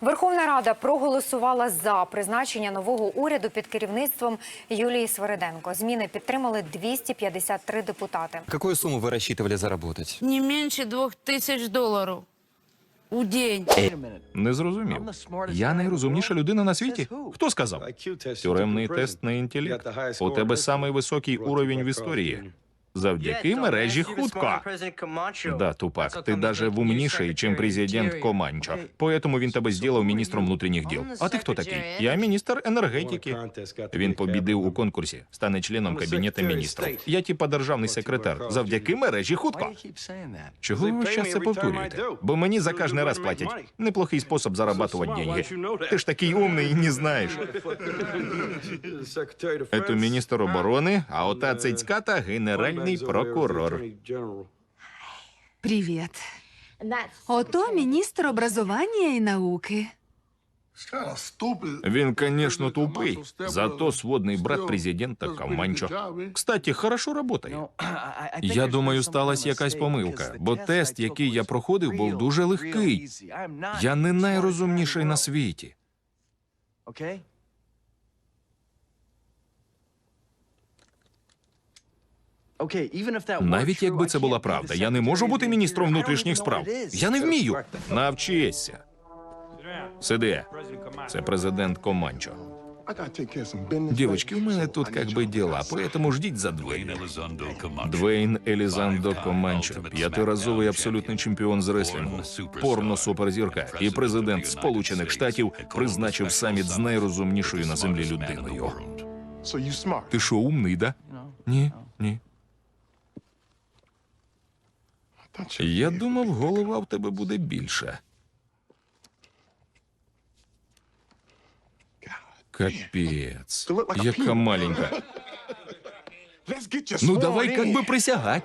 Верховна Рада проголосувала за призначення нового уряду під керівництвом Юлії Свириденко. Зміни підтримали 253 депутати. Какую сумму вы рассчитывали заработать? Не менше двох тисяч доларів у день. Не зрозумів. Я найрозумніша людина на світі. Хто сказав? Тюремний тест на інтелект. У тебе самий високий уровень в історії Завдяки мережі хутко. Да, Тупак, ты даже умнейший, чем президент Команчо. Поэтому він тебе сделав міністром внутрішніх діл. А ти хто такий? Я міністр енергетики. Він побідив у конкурсі, стане членом кабінету міністрів. Я типа державний секретар. Завдяки мережі хутко. Чого ви зараз це повторюєте? Бо мені за кожний раз платять. Неплохий спосіб зарабатувати деньги. Ти ж такий умний і не знаєш. Это міністр оборони, а ота цицьката генеральний прокурор. Привет. Ото міністр образування і науки. Він, конечно, тупий, зато сводний брат президента Каманчо. Кстати, хорошо работає. Я думаю, сталася якась помилка, бо тест, який я проходив, був дуже легкий. Я не найрозумніший на світі. Навіть якби це була правда, я не можу бути міністром внутрішніх справ. Я не вмію. Навчися. Сиди. Це президент Команчо. Девочки, у мене тут как бы дела, поэтому ждіть за Двейна. Двейн Елізандо Команчо, п'ятиразовий абсолютний чемпіон з реслінгу, порно-суперзірка і президент Сполучених Штатів призначив саміт з найрозумнішою на землі людиною. Ти що, умний, да? Ні, ні. Я думав, голова в тебе буде більша. Капець. Яка маленька. Ну давай как бы присягать.